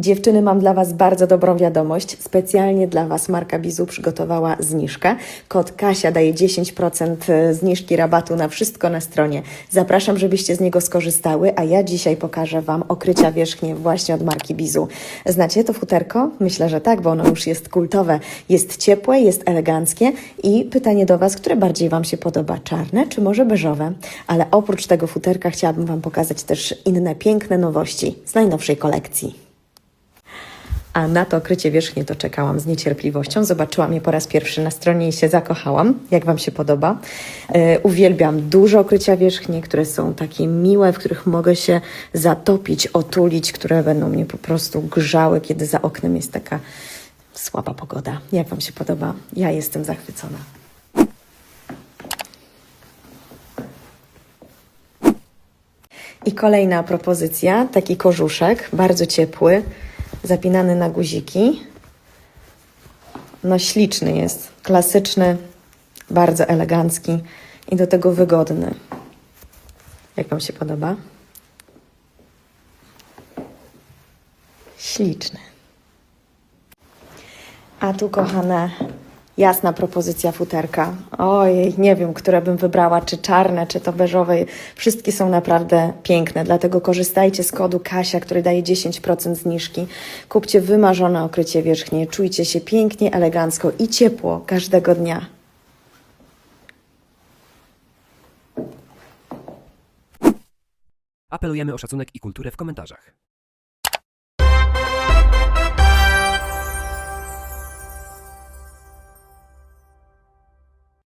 Dziewczyny, mam dla Was bardzo dobrą wiadomość. Specjalnie dla Was marka Bizu przygotowała zniżkę. Kod Kasia daje 10% zniżki rabatu na wszystko na stronie. Zapraszam, żebyście z niego skorzystały, a ja dzisiaj pokażę Wam okrycia wierzchnie właśnie od marki Bizu. Znacie to futerko? Myślę, że tak, bo ono już jest kultowe. Jest ciepłe, jest eleganckie i pytanie do Was, które bardziej Wam się podoba? Czarne czy może beżowe? Ale oprócz tego futerka chciałabym Wam pokazać też inne piękne nowości z najnowszej kolekcji. A na to okrycie wierzchnie to czekałam z niecierpliwością. Zobaczyłam je po raz pierwszy na stronie i się zakochałam. Jak Wam się podoba? E, uwielbiam duże okrycia wierzchnie, które są takie miłe, w których mogę się zatopić, otulić, które będą mnie po prostu grzały, kiedy za oknem jest taka słaba pogoda. Jak Wam się podoba? Ja jestem zachwycona. I kolejna propozycja, taki kożuszek, bardzo ciepły, zapinany na guziki. No śliczny jest, klasyczny, bardzo elegancki i do tego wygodny. Jak Wam się podoba? Śliczny. A tu, kochane, jasna propozycja futerka. Ojej, nie wiem, które bym wybrała, czy czarne, czy to beżowe. Wszystkie są naprawdę piękne, dlatego korzystajcie z kodu Kasia, który daje 10% zniżki. Kupcie wymarzone okrycie wierzchnie, czujcie się pięknie, elegancko i ciepło każdego dnia. Apelujemy o szacunek i kulturę w komentarzach.